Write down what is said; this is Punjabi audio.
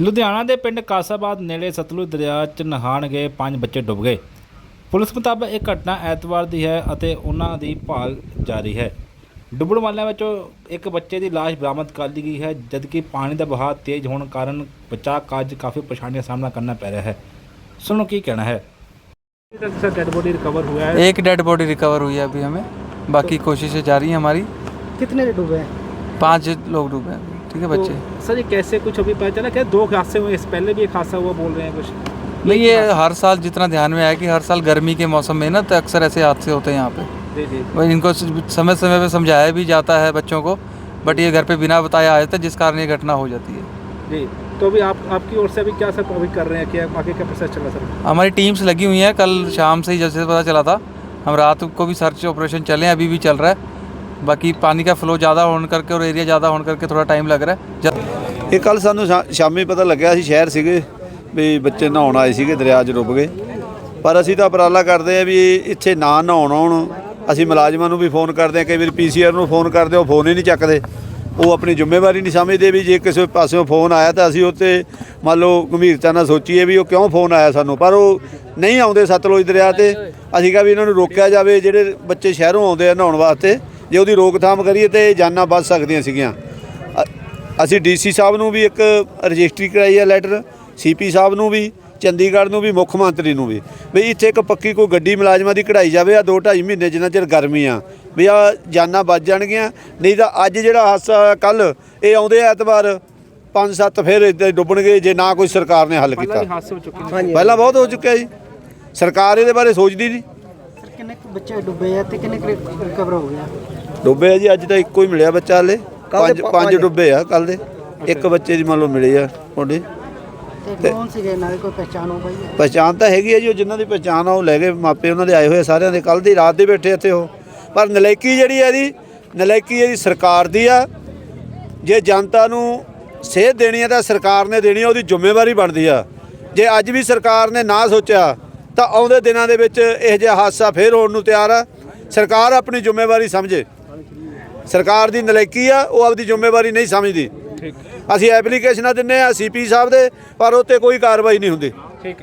ਲੁਧਿਆਣਾ ਦੇ ਪਿੰਡ ਕਾਸਾਬਾਦ ਨੇੜੇ ਸਤਲੁਜ ਦਰਿਆ 'ਚ ਨਹਾਣ ਗਏ ਪੰਜ ਬੱਚੇ ਡੁੱਬ ਗਏ ਪੁਲਿਸ ਮੁਤਾਬਕ ਇਹ ਘਟਨਾ ਐਤਵਾਰ ਦੀ ਹੈ ਅਤੇ ਉਹਨਾਂ ਦੀ ਭਾਲ ਜਾਰੀ ਹੈ ਡੁੱਬਣ ਵਾਲਿਆਂ ਵਿੱਚੋਂ ਇੱਕ ਬੱਚੇ ਦੀ ਲਾਸ਼ ਬਰਾਮਦ ਕਰ ਲਈ ਗਈ ਹੈ ਜਦਕਿ ਪਾਣੀ ਦਾ ਵਹਾਅ ਤੇਜ਼ ਹੋਣ ਕਾਰਨ ਬਚਾਅ ਕਾਰਜ ਕਾਫੀ ਪਰੇਸ਼ਾਨੀਆਂ ਦਾ ਸਾਹਮਣਾ ਕਰਨਾ ਪੈ ਰਿਹਾ ਹੈ ਸੁਣੋ ਕੀ ਕਹਿਣਾ ਹੈ सर डेड बॉडी रिकवर हुआ है एक डेड बॉडी रिकवर हुई है अभी हमें बाकी कोशिशें जारी हैं हमारी कितने डूबे हैं पांच लोग डूबे हैं ठीक है बच्चे? तो, सर ये कैसे कुछ अभी पता चला? क्या दो हादसे हुए? इससे पहले भी एक हादसा हुआ बोल रहे हैं कुछ। नहीं ये हर साल जितना ध्यान में आया कि हर साल गर्मी के मौसम में ना तो अक्सर ऐसे हादसे होते हैं यहाँ पे। जी जी। वही इनको समय समय पे समझाया भी जाता है बच्चों को बट ये घर पे बिना बताए आए थे जिस कारण ये घटना हो जाती है। जी। तो अभी आप आपकी ओर से अभी क्या सब अभी कर रहे हैं? क्या आगे क्या प्रोसेस चल है सर? हमारी टीम्स लगी हुई हैं कल शाम से ही जैसे पता चला था हम रात को भी सर्च ऑपरेशन चले हैं अभी भी चल रहा है। बाकी पानी का फ्लो ज़्यादा होने करके और एरिया ज़्यादा होने करके थोड़ा टाइम लग रहा है जब ਇਹ ਕੱਲ ਸਾਨੂੰ ਸ਼ਾ- ਸ਼ਾਮੀ ਪਤਾ ਲੱਗਿਆ ਸੀ ਸ਼ਹਿਰ ਸੀਗੇ ਵੀ ਬੱਚੇ ਨਹਾਉਣ ਆਏ ਸੀਗੇ ਦਰਿਆ 'ਚ ਡੁੱਬ ਗਏ ਪਰ ਅਸੀਂ ਤਾਂ ਉਪਰਾਲਾ ਕਰਦੇ ਆ ਵੀ ਇੱਥੇ ਨਾ ਨਹਾਉਣ ਆਉਣ ਅਸੀਂ ਮੁਲਾਜ਼ਮਾਂ ਨੂੰ ਵੀ ਫੋਨ ਕਰਦੇ ਆ ਕਈ ਵਾਰੀ ਪੀਸੀਆਰ ਨੂੰ ਫੋਨ ਕਰਦੇ ਉਹ ਫੋਨ ਹੀ ਨਹੀਂ ਚੱਕਦੇ ਉਹ ਆਪਣੀ ਜ਼ਿੰਮੇਵਾਰੀ ਨਹੀਂ ਸਮਝਦੇ ਵੀ ਜੇ ਕਿਸੇ ਪਾਸਿਓਂ ਫੋਨ ਆਇਆ ਤਾਂ ਅਸੀਂ ਉੱਤੇ ਮੰਨ ਲਓ ਗੰਭੀਰਤਾ ਨਾਲ ਸੋਚੀਏ ਵੀ ਉਹ ਕਿਉਂ ਫੋਨ ਆਇਆ ਸਾਨੂੰ ਪਰ ਉਹ ਨਹੀਂ ਆਉਂਦੇ ਸਤਲੁਜ ਦਰਿਆ ਤੇ ਅਸੀਂ ਕਿਹਾ ਵੀ ਇਹਨਾਂ ਨੂੰ ਰੋਕਿਆ ਜਾਵੇ ਜਿਹੜੇ ਬੱਚੇ ਸ਼ਹਿਰੋਂ ਆਉਂਦੇ ਆ ਨਹਾਉਣ ਵਾਸਤੇ ਜੇ ਉਹਦੀ ਰੋਕਥਾਮ ਕਰੀਏ ਤੇ ਜਾਨਾਂ ਬਚ ਸਕਦੀਆਂ ਸੀਗੀਆਂ। ਅਸੀਂ ਡੀਸੀ ਸਾਹਿਬ ਨੂੰ ਵੀ ਇੱਕ ਰਜਿਸਟਰੀ ਕਰਾਈ ਹੈ ਲੈਟਰ ਸੀਪੀ ਸਾਹਿਬ ਨੂੰ ਵੀ ਚੰਡੀਗੜ੍ਹ ਨੂੰ ਵੀ ਮੁੱਖ ਮੰਤਰੀ ਨੂੰ ਵੀ। ਵੀ ਇੱਥੇ ਇੱਕ ਪੱਕੀ ਕੋਈ ਗੱਡੀ ਮੁਲਾਜ਼ਮਾਂ ਦੀ ਕਢਾਈ ਜਾਵੇ ਆ ਢਾਈ ਮਹੀਨੇ ਜਿੰਨਾ ਚਿਰ ਗਰਮੀ ਆ। ਵੀ ਆ ਜਾਨਾਂ ਬਚ ਜਾਣਗੀਆਂ ਨਹੀਂ ਤਾਂ ਅੱਜ ਜਿਹੜਾ ਹਾਦਸਾ ਕੱਲ ਇਹ ਆਉਂਦੇ ਐਤਵਾਰ ਪੰਜ ਸੱਤ ਫਿਰ ਇੱਦਾਂ ਡੁੱਬਣਗੇ ਜੇ ਨਾ ਕੋਈ ਸਰਕਾਰ ਨੇ ਹੱਲ ਕੀਤਾ। ਪਹਿਲਾਂ ਬਹੁਤ ਹੋ ਚੁੱਕਿਆ ਜੀ। ਸਰਕਾਰ ਇਹਦੇ ਬਾਰੇ ਸੋਚਦੀ ਨਹੀਂ। ਕਿੰਨੇ ਕੁ ਬੱਚੇ ਡੁੱਬੇ ਆ ਤੇ ਕਿੰਨੇ ਰਿਕਵਰ ਹੋ ਗਿਆ ਡੁੱਬੇ ਆ ਜੀ ਅੱਜ ਤਾਂ ਇੱਕੋ ਹੀ ਮਿਲਿਆ ਬੱਚਾ ਹਲੇ। ਪੰਜ ਪੰਜ। ਡੁੱਬੇ ਆ ਕੱਲ ਦੇ। ਇੱਕ ਬੱਚੇ ਦੀ ਮੰਨ ਲਓ ਮਿਲੇ ਆ ਤੁਹਾਡੇ ਤੇ ਕੌਣ ਸੀਗੇ ਦੀ? ਕੋਈ ਪਹਿਚਾਣ ਹੋ ਪਾਈ ਹੈ ਪਛਾਣ ਤਾਂ ਹੈਗੀ ਹੈ ਜੀ ਉਹ ਜਿਨ੍ਹਾਂ ਦੀ ਪਛਾਣ ਆ ਉਹ ਲੈ ਗਏ ਮਾਪੇ ਉਹਨਾਂ ਦੇ ਆਏ ਹੋਏ ਆ ਸਾਰਿਆਂ ਦੇ। ਕੱਲ ਦੀ ਰਾਤ ਦੇ ਬੈਠੇ ਇੱਥੇ ਉਹ। ਪਰ ਨਲਾਇਕੀ ਜਿਹੜੀ ਹੈ ਇਹਦੀ ਨਲਾਇਕੀ ਇਹਦੀ ਸਰਕਾਰ ਦੀ ਆ। ਜੇ ਜਨਤਾ ਨੂੰ ਸੇਧ ਦੇਣੀ ਹੈ ਤਾਂ ਸਰਕਾਰ ਨੇ ਦੇਣੀ ਆ ਉਹਦੀ ਜ਼ਿੰਮੇਵਾਰੀ ਬਣਦੀ ਆ। ਜੇ ਅੱਜ ਵੀ ਸਰਕਾਰ ਨੇ ਨਾ ਸੋਚਿਆ ਤਾਂ ਆਉਂਦੇ ਦਿਨਾਂ ਦੇ ਵਿੱਚ ਇਹ ਜਿਹਾ ਹਾਦਸਾ ਫੇਰ ਹੋਣ ਨੂੰ ਤਿਆਰ ਆ। ਸਰਕਾਰ ਆਪਣੀ ਜ਼ਿੰਮੇਵਾਰੀ ਸਮਝੇ। ਸਰਕਾਰ ਦੀ ਨਲਾਇਕੀ ਆ, ਉਹ ਆਪਦੀ ਜ਼ਿੰਮੇਵਾਰੀ ਨਹੀਂ ਸਮਝਦੀ। ਅਸੀਂ ਐਪਲੀਕੇਸ਼ਨਾਂ ਦਿੰਨੇ ਆ, ਸੀਪੀ ਸਾਹਿਬ ਦੇ, ਪਰ ਉਹ ਤੇ ਕੋਈ ਕਾਰਵਾਈ ਨਹੀਂ ਹੁੰਦੀ। ਠੀਕ